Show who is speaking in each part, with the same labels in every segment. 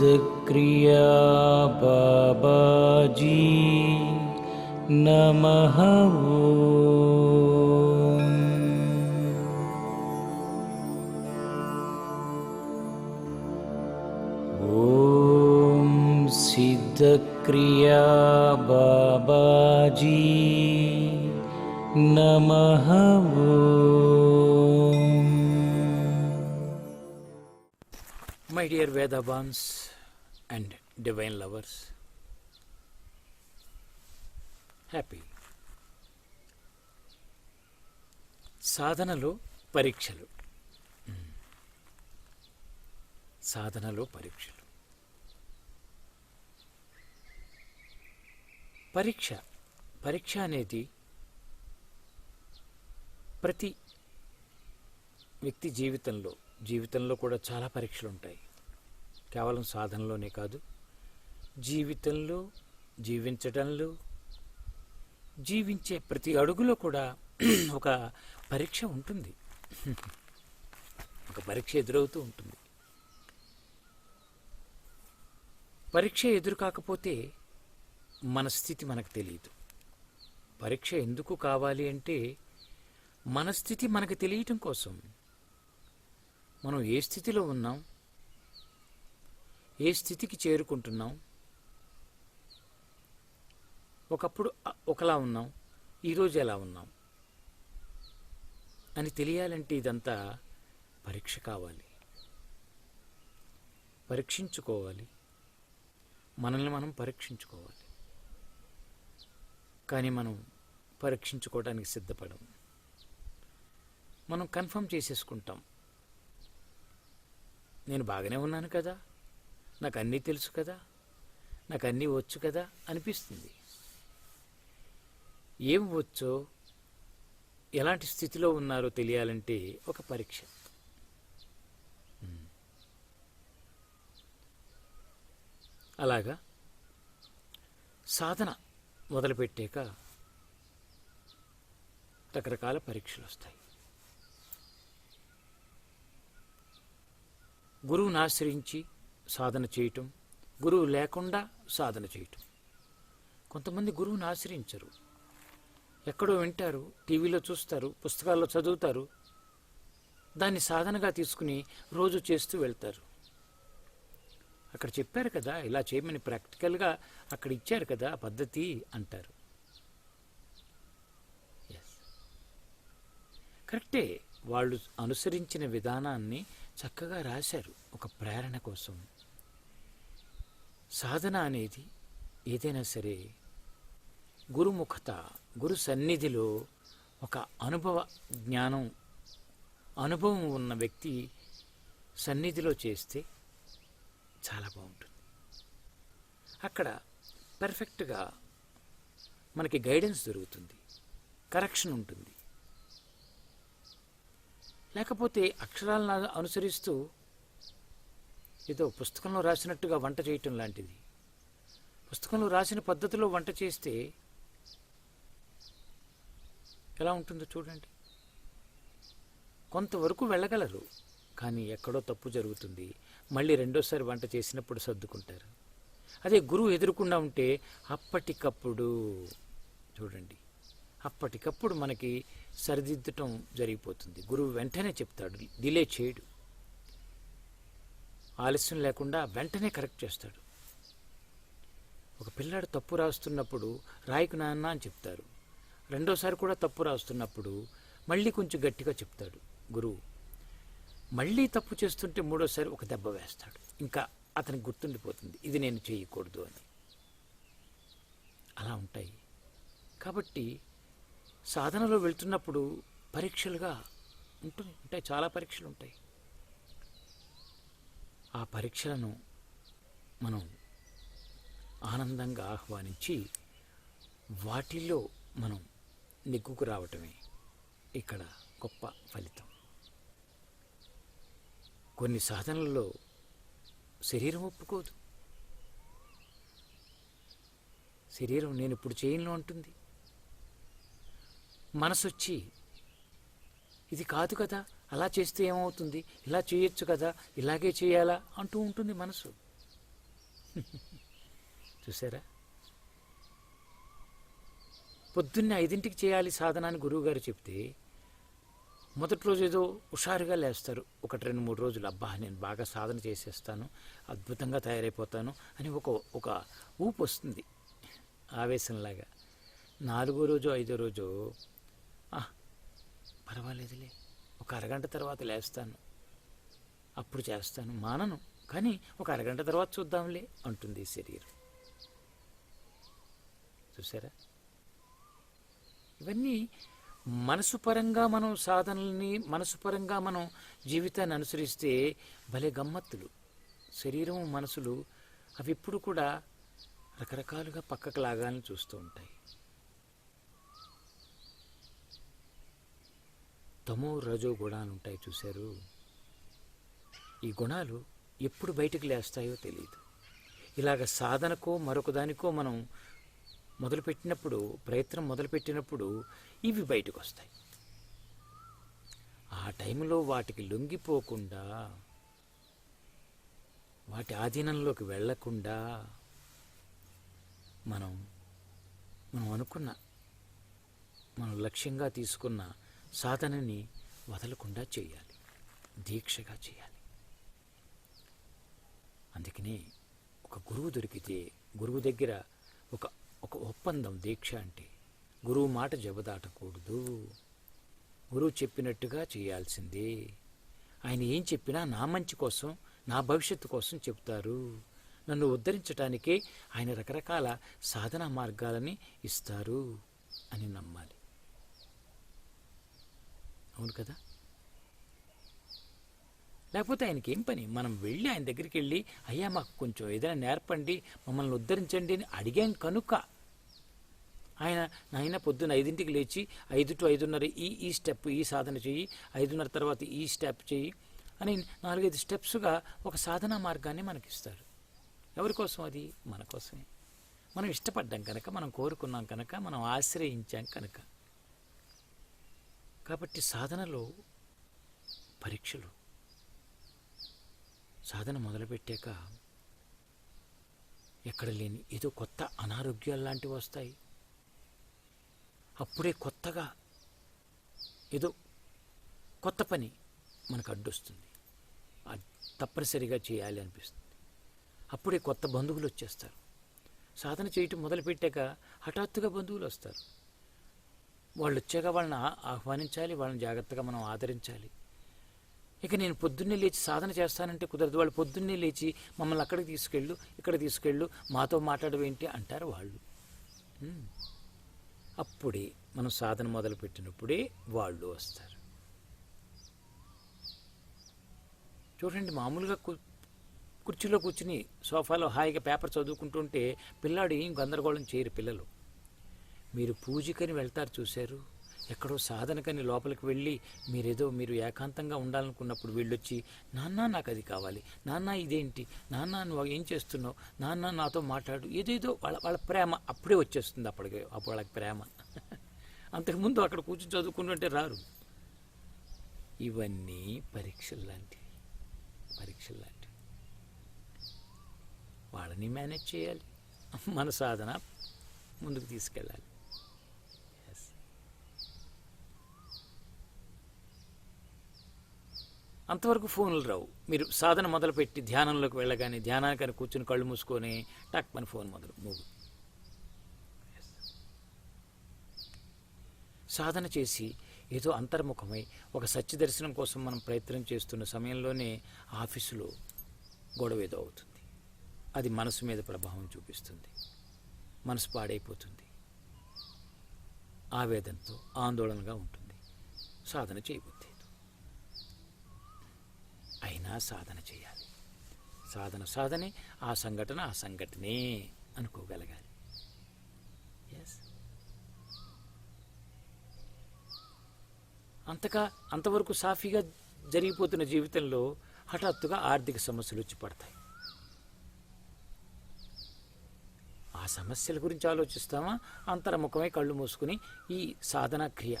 Speaker 1: क्रिया बाबा जी नमः वो सिद्ध क्रिया बाबा जी नमः वो
Speaker 2: My dear Vedabans, and divine lovers happy సాధనలో పరీక్షలు. సాధనలో పరీక్షలు. పరీక్ష. పరీక్ష అనేది ప్రతి వ్యక్తి జీవితంలో జీవితంలో కూడా చాలా పరీక్షలు ఉంటాయి కేవలం సాధనలోనే కాదు జీవితంలో జీవించడంలో జీవించే ప్రతి అడుగులో కూడా ఒక పరీక్ష ఉంటుంది. ఒక పరీక్ష ఎదురవుతూ ఉంటుంది. పరీక్ష ఎదురు కాకపోతే మన స్థితి మనకు తెలియదు. పరీక్ష ఎందుకు కావాలి అంటే మన స్థితి మనకు తెలియటం కోసం. మనం ఏ స్థితిలో ఉన్నాం? ఏ స్థితికి చేరుకుంటున్నాం? ఒకప్పుడు ఒకలా ఉన్నాం ఈరోజు ఎలా ఉన్నాం? అని తెలియాలంటే ఇదంతా పరీక్ష కావాలి. పరీక్షించుకోవాలి. మనల్ని మనం పరీక్షించుకోవాలి. కానీ మనం పరీక్షించుకోవడానికి సిద్ధపడం. మనం కన్ఫర్మ్ చేసేసుకుంటాం. నేను బాగానే ఉన్నాను కదా? నాకు అన్నీ తెలుసు కదా నాకు అన్నీ వచ్చు కదా అనిపిస్తుంది. ఏం వచ్చో ఎలాంటి స్థితిలో ఉన్నారో తెలియాలంటే ఒక పరీక్ష. అలాగా సాధన మొదలుపెట్టాక రకరకాల పరీక్షలు వస్తాయి. గురువుని ఆశ్రయించి సాధన చేయటం గురువు లేకుండా సాధన చేయటం. కొంతమంది గురువుని ఆశ్రయించరు. ఎక్కడో వింటారు టీవీలో చూస్తారు పుస్తకాల్లో చదువుతారు. దాన్ని సాధనగా తీసుకుని రోజు చేస్తూ వెళ్తారు. అక్కడ చెప్పారు కదా ఇలా చేయమని ప్రాక్టికల్గా అక్కడ ఇచ్చారు కదా పద్ధతి అంటారు. కరెక్టే వాళ్ళు అనుసరించిన విధానాన్ని చక్కగా రాశారు ఒక ప్రేరణ కోసం. సాధన అనేది ఏదైనా సరే గురుముఖత గురు సన్నిధిలో ఒక అనుభవ జ్ఞానం అనుభవం ఉన్న వ్యక్తి సన్నిధిలో చేస్తే చాలా బాగుంటుంది. అక్కడ పర్ఫెక్ట్గా మనకి గైడెన్స్ దొరుకుతుంది కరెక్షన్ ఉంటుంది. లేకపోతే అక్షరాలను అనుసరిస్తూ ఏదో పుస్తకంలో రాసినట్టుగా వంట చేయటం లాంటిది. పుస్తకంలో రాసిన పద్ధతిలో వంట చేస్తే ఎలా ఉంటుందో చూడండి. కొంతవరకు వెళ్ళగలరు కానీ ఎక్కడో తప్పు జరుగుతుంది. మళ్ళీ రెండోసారి వంట చేసినప్పుడు సర్దుకుంటారు. అదే గురువు ఎదురుకుండా ఉంటే అప్పటికప్పుడు చూడండి. అప్పటికప్పుడు మనకి సరిదిద్దటం జరిగిపోతుంది. గురువు వెంటనే చెప్తాడు డిలే చేయడు ఆలస్యం లేకుండా వెంటనే కరెక్ట్ చేస్తాడు. ఒక పిల్లాడు తప్పు రాస్తున్నప్పుడు రాయికు నాన్న అని చెప్తారు. రెండోసారి కూడా తప్పు రాస్తున్నప్పుడు మళ్ళీ కొంచెం గట్టిగా చెప్తాడు. గురువు మళ్ళీ తప్పు చేస్తుంటే మూడోసారి ఒక దెబ్బ వేస్తాడు. ఇంకా అతనికి గుర్తుండిపోతుంది ఇది నేను చేయకూడదు అని. అలా ఉంటాయి. కాబట్టి సాధనలో వెళ్తున్నప్పుడు పరీక్షలుగా ఉంటుంది ఉంటాయి చాలా పరీక్షలు ఉంటాయి. ఆ పరీక్షలను మనం ఆనందంగా ఆహ్వానించి వాటిల్లో మనం నెగ్గుకు రావటమే ఇక్కడ గొప్ప ఫలితం. కొన్ని సాధనలలో శరీరం ఒప్పుకోదు. శరీరం నేను ఇప్పుడు చేయను అంటుంది. మనసొచ్చి ఇది కాదు కదా అలా చేస్తే ఏమవుతుంది? ఇలా చేయొచ్చు కదా ఇలాగే చేయాలా? అంటూ ఉంటుంది మనసు. చూసారా? పొద్దున్నే ఐదింటికి చేయాలి సాధన అని గురువుగారు చెప్తే మొదటి రోజు ఏదో హుషారుగా లేస్తారు. ఒకటి రెండు మూడు రోజులు అబ్బా నేను బాగా సాధన చేసేస్తాను అద్భుతంగా తయారైపోతాను అని ఒక ఒక ఊపు వస్తుంది ఆవేశంలాగా. నాలుగో రోజు ఐదో రోజు పర్వాలేదులే. ఒక అరగంట తర్వాత లేస్తాను. అప్పుడు చేస్తాను. మానను. కానీ ఒక అరగంట తర్వాత చూద్దాంలే అంటుంది శరీరం. చూసారా ఇవన్నీ మనసు పరంగా మనం సాధనల్ని మనసు పరంగా మనం జీవితాన్ని అనుసరిస్తే భలే గమ్మత్తులు. శరీరం మనసులు అవి ఎప్పుడు కూడా రకరకాలుగా పక్కకు లాగాలని చూస్తూ ఉంటాయి. తమో రజో గుణాలు ఉంటాయి చూశారు. ఈ గుణాలు ఎప్పుడు బయటకు లేస్తాయో తెలియదు ఇలాగ సాధనకో మరొక దానికో మనం మొదలుపెట్టినప్పుడు ప్రయత్నం మొదలుపెట్టినప్పుడు ఇవి బయటకు వస్తాయి ఆ టైంలో వాటికి లొంగిపోకుండా వాటి ఆధీనంలోకి వెళ్ళకుండా మనం మనం అనుకున్న మనం లక్ష్యంగా తీసుకున్న సాధనని వదలకుండా చేయాలి. దీక్షగా చేయాలి. అందుకనే ఒక గురువు దొరికితే గురువు దగ్గర ఒక ఒక ఒప్పందం దీక్ష అంటే గురువు మాట జబదాటకూడదు. గురువు చెప్పినట్టుగా చేయాల్సిందే. ఆయన ఏం చెప్పినా నా మంచి కోసం నా భవిష్యత్తు కోసం చెప్తారు. నన్ను ఉద్ధరించడానికే ఆయన రకరకాల సాధనా మార్గాలని ఇస్తారు అని నమ్మాలి. అవును కదా? లేకపోతే ఆయనకి ఏం పని? మనం వెళ్ళి ఆయన దగ్గరికి వెళ్ళి అయ్యా మాకు కొంచెం ఏదైనా నేర్పండి మమ్మల్ని ఉద్ధరించండి అని అడిగాం కనుక ఆయన నాయన పొద్దున్న ఐదింటికి లేచి ఐదు టు ఐదున్నర ఈ ఈ స్టెప్ ఈ సాధన చెయ్యి ఐదున్నర తర్వాత ఈ స్టెప్ చెయ్యి అని నాలుగైదు స్టెప్స్గా ఒక సాధనా మార్గాన్ని మనకిస్తారు. ఎవరి కోసం అది? మన కోసమే. మనం ఇష్టపడ్డాం కనుక మనం కోరుకున్నాం కనుక మనం ఆశ్రయించాం కనుక. కాబట్టి సాధనలో పరీక్షలు. సాధన మొదలుపెట్టాక ఎక్కడ లేని ఏదో కొత్త అనారోగ్యాలు లాంటివి వస్తాయి. అప్పుడే కొత్తగా ఏదో కొత్త పని మనకు అడ్డొస్తుంది. అది తప్పనిసరిగా చేయాలి అనిపిస్తుంది. అప్పుడే కొత్త బంధువులు వచ్చేస్తారు. సాధన చేయటం మొదలుపెట్టాక హఠాత్తుగా బంధువులు వస్తారు. వాళ్ళు వచ్చాక వాళ్ళని ఆహ్వానించాలి వాళ్ళని జాగ్రత్తగా మనం ఆదరించాలి. ఇక నేను పొద్దున్నే లేచి సాధన చేస్తానంటే కుదరదు. వాళ్ళు పొద్దున్నే లేచి మమ్మల్ని అక్కడికి తీసుకెళ్ళు ఇక్కడ తీసుకెళ్ళు మాతో మాట్లాడవేంటి అంటారు వాళ్ళు. అప్పుడే మనం సాధన మొదలుపెట్టినప్పుడే వాళ్ళు వస్తారు. చూడండి మామూలుగా కు- కుర్చీలో కూర్చుని సోఫాలో హాయిగా పేపర్ చదువుకుంటుంటే పిల్లాడు ఏం గందరగోళం చేయరు పిల్లలు. మీరు పూజకని వెళ్తారు చూశారు? ఎక్కడో సాధనకని లోపలికి వెళ్ళి మీరేదో మీరు ఏకాంతంగా ఉండాలనుకున్నప్పుడు వీళ్ళొచ్చి నాన్న నాకు అది కావాలి. నాన్న ఇదేంటి? నాన్న నువ్వు ఏం చేస్తున్నావు? నాన్న నాతో మాట్లాడు. ఏదేదో వాళ్ళ వాళ్ళ ప్రేమ అప్పుడే వచ్చేస్తుంది అప్పటికే అప్పుడు వాళ్ళకి ప్రేమ. అంతకుముందు అక్కడ కూర్చొని చదువుకుంటుంటే రారు. ఇవన్నీ పరీక్షలు లాంటివి. పరీక్షలు లాంటివి. వాళ్ళని మేనేజ్ చేయాలి. మన సాధన ముందుకు తీసుకెళ్ళాలి. అంతవరకు ఫోన్లు రావు. మీరు సాధన మొదలుపెట్టి ధ్యానంలోకి వెళ్ళగానే ధ్యానానికని కూర్చుని కళ్ళు మూసుకొని టక్ మన ఫోన్ మొదలు మూగు. సాధన చేసి ఏదో అంతర్ముఖమై ఒక సత్య దర్శనం కోసం మనం ప్రయత్నం చేస్తున్న సమయంలోనే ఆఫీసులో గొడవ ఏదో అవుతుంది. అది మనసు మీద ప్రభావం చూపిస్తుంది. మనసు పాడైపోతుంది. ఆవేదనతో ఆందోళనగా ఉంటుంది. సాధన చేయబోతుంది అయినా సాధన చేయాలి. సాధన సాధనే ఆ సంఘటన ఆ సంఘటనే అనుకోగలగాలి. ఎస్ అంతగా అంతవరకు సాఫీగా జరిగిపోతున్న జీవితంలో హఠాత్తుగా ఆర్థిక సమస్యలు వచ్చి పడతాయి. ఆ సమస్యల గురించి ఆలోచిస్తామా? అంతర్ముఖమై కళ్ళు మూసుకుని ఈ సాధనా క్రియ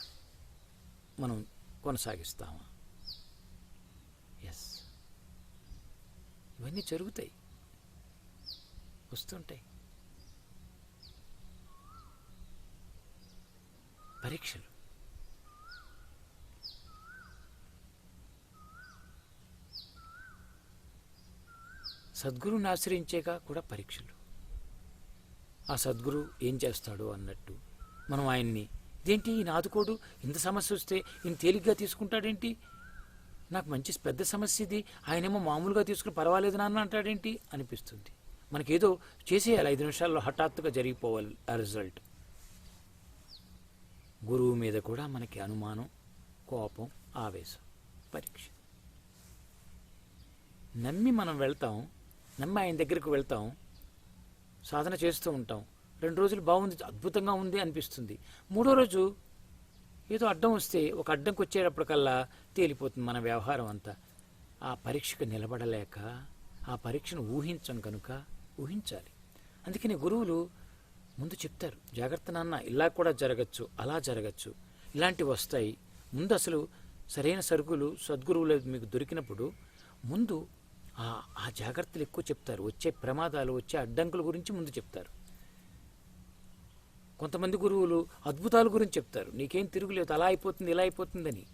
Speaker 2: మనం కొనసాగిస్తామా ఎస్ ఇవన్నీ జరుగుతాయి. వస్తుంటాయి. పరీక్షలు. సద్గురుని ఆశ్రయించేగా కూడా పరీక్షలు. ఆ సద్గురు ఏం చేస్తాడు అన్నట్టు మనం ఆయన్ని ఇదేంటి ఈయన ఆదుకోడు? ఇంత సమస్య వస్తే ఈయన తేలిగ్గా తీసుకుంటాడేంటి? నాకు మంచి పెద్ద సమస్య ఇది ఆయనేమో మామూలుగా తీసుకుని పర్వాలేదు నాన్న అంటాడేంటి? అనిపిస్తుంది. మనకేదో చేసేయాలి ఐదు నిమిషాల్లో హఠాత్తుగా జరిగిపోవాలి ఆ రిజల్ట్. గురువు మీద కూడా మనకి అనుమానం కోపం ఆవేశం పరీక్ష. నమ్మి మనం వెళ్తాం నమ్మి ఆయన దగ్గరికి వెళ్తాం సాధన చేస్తూ ఉంటాం. రెండు రోజులు బాగుంది అద్భుతంగా ఉంది అనిపిస్తుంది. మూడో రోజు ఏదో అడ్డం వస్తే ఒక అడ్డంకి వచ్చేటప్పటికల్లా తేలిపోతుంది మన వ్యవహారం అంతా. ఆ పరీక్షకు నిలబడలేక ఆ పరీక్షను ఊహించం కనుక ఊహించాలి. అందుకని గురువులు ముందు చెప్తారు జాగ్రత్త నాన్న ఇలా కూడా జరగచ్చు అలా జరగచ్చు. ఇలాంటివి వస్తాయి. ముందు అసలు సరైన సరుకులు సద్గురువులు మీకు దొరికినప్పుడు ముందు ఆ ఆ జాగ్రత్తలు ఎక్కువ చెప్తారు. వచ్చే ప్రమాదాలు వచ్చే అడ్డంకుల గురించి ముందు చెప్తారు. కొంతమంది గురువులు అద్భుతాల గురించి చెప్తారు. నీకేం తిరుగులేదు అలా అయిపోతుంది ఇలా అయిపోతుందని.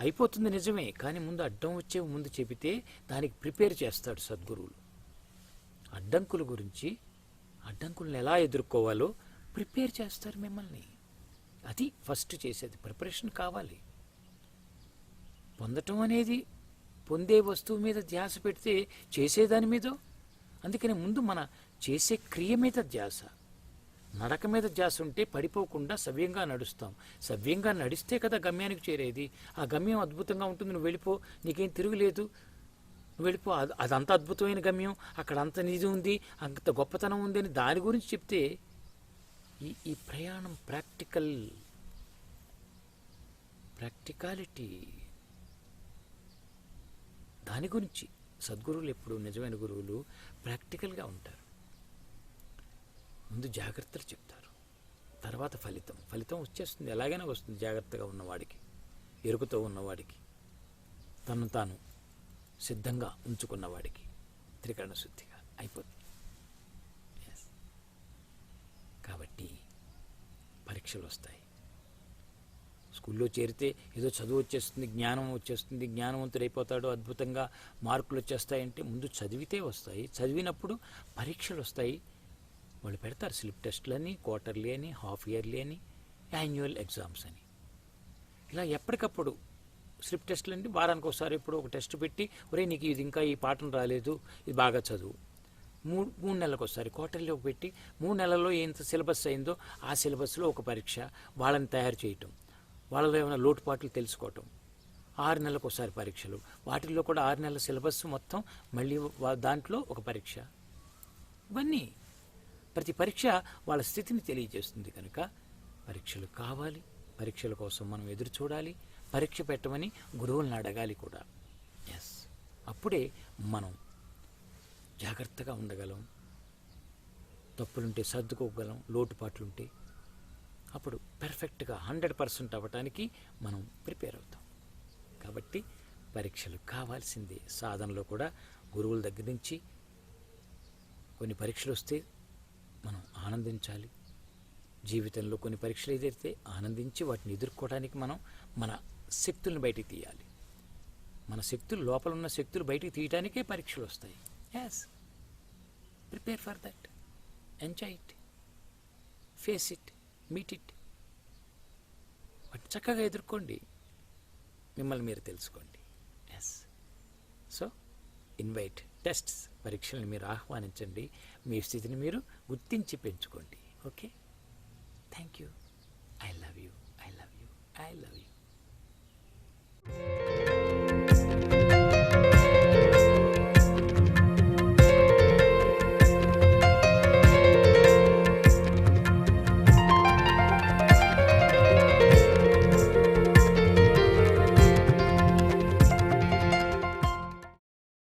Speaker 2: అయిపోతుంది నిజమే కానీ ముందు అడ్డం వచ్చే ముందు చెబితే దానికి ప్రిపేర్ చేస్తాడు సద్గురువులు. అడ్డంకుల గురించి అడ్డంకులను ఎలా ఎదుర్కోవాలో ప్రిపేర్ చేస్తారు మిమ్మల్ని. అది ఫస్ట్ చేసేది ప్రిపరేషన్ కావాలి. పొందటం అనేది పొందే వస్తువు మీద ధ్యాస పెడితే చేసేదాని మీద? అందుకని ముందు మన చేసే క్రియ మీద ధ్యాస. నడక మీద ధ్యాస ఉంటే పడిపోకుండా సవ్యంగా నడుస్తాం. సవ్యంగా నడిస్తే కదా గమ్యానికి చేరేది? ఆ గమ్యం అద్భుతంగా ఉంటుంది. నువ్వు వెళ్ళిపో. నీకేం తిరుగులేదు? నువ్వు వెళ్ళిపో. అదంత అద్భుతమైన గమ్యం. అక్కడ అంత నిధి ఉంది. అంత గొప్పతనం ఉంది అని దాని గురించి చెప్తే ఈ ఈ ప్రయాణం ప్రాక్టికల్ ప్రాక్టికాలిటీ దాని గురించి సద్గురువులు ఎప్పుడు నిజమైన గురువులు ప్రాక్టికల్గా ఉంటారు. ముందు జాగ్రత్తలు చెప్తారు. తర్వాత ఫలితం. ఫలితం వచ్చేస్తుంది. ఎలాగైనా వస్తుంది జాగ్రత్తగా ఉన్నవాడికి ఎరుకుతో ఉన్నవాడికి తను తాను సిద్ధంగా ఉంచుకున్నవాడికి. త్రికరణ శుద్ధిగా అయిపోతుంది. కాబట్టి పరీక్షలు వస్తాయి. స్కూల్లో చేరితే ఏదో చదువు వచ్చేస్తుంది జ్ఞానం వచ్చేస్తుంది జ్ఞానవంతుడు అయిపోతాడు అద్భుతంగా మార్కులు వచ్చేస్తాయంటే ముందు చదివితే వస్తాయి. చదివినప్పుడు పరీక్షలు వస్తాయి. వాళ్ళు పెడతారు స్లిప్ టెస్ట్లు అని క్వార్టర్లీ అని హాఫ్ ఇయర్లీ అని యాన్యువల్ ఎగ్జామ్స్ అని. ఇలా ఎప్పటికప్పుడు స్లిప్ టెస్ట్లు అంటే వారానికి ఒకసారి ఇప్పుడు ఒక టెస్ట్ పెట్టి ఒరే నీకు ఇది ఇంకా ఈ పాఠం రాలేదు ఇది బాగా చదువు. మూడు మూడు నెలలకు ఒకసారి క్వార్టర్లీ ఒక పెట్టి మూడు నెలల్లో ఎంత సిలబస్ అయిందో ఆ సిలబస్లో ఒక పరీక్ష వాళ్ళని తయారు చేయటం. వాళ్ళలో ఏమైనా లోటుపాట్లు తెలుసుకోవటం. ఆరు నెలలకు ఒకసారి పరీక్షలు. వాటిల్లో కూడా ఆరు నెలల సిలబస్ మొత్తం మళ్ళీ దాంట్లో ఒక పరీక్ష. ఇవన్నీ. ప్రతి పరీక్ష వాళ్ళ స్థితిని తెలియజేస్తుంది కనుక పరీక్షలు కావాలి పరీక్షల కోసం మనం ఎదురు చూడాలి పరీక్ష పెట్టమని గురువులను అడగాలి కూడా. ఎస్ అప్పుడే మనం జాగ్రత్తగా ఉండగలం. తప్పులుంటే సర్దుకోగలం లోటుపాట్లుంటే అప్పుడు పెర్ఫెక్ట్గా హండ్రెడ్ పర్సెంట్ అవ్వటానికి మనం ప్రిపేర్ అవుతాం. కాబట్టి పరీక్షలు కావాల్సిందే. సాధనలో కూడా గురువుల దగ్గర నుంచి కొన్ని పరీక్షలు వస్తే మనం ఆనందించాలి. జీవితంలో కొన్ని పరీక్షలు ఎదురితే ఆనందించి వాటిని ఎదుర్కోవడానికి మనం మన శక్తులను బయటికి తీయాలి. మన శక్తులు లోపల ఉన్న శక్తులు బయటికి తీయటానికే పరీక్షలు వస్తాయి. As prepare for that enjoy it face it meet it వాటిని చక్కగా ఎదుర్కోండి. మిమ్మల్ని మీరు తెలుసుకోండి. ఎస్ సో ఇన్వైట్ టెస్ట్స్ పరీక్షల్ని మీరు ఆహ్వానించండి. మీ స్థితిని మీరు గుర్తించి పెంచుకోండి. Okay? Thank you I love you I love you I love you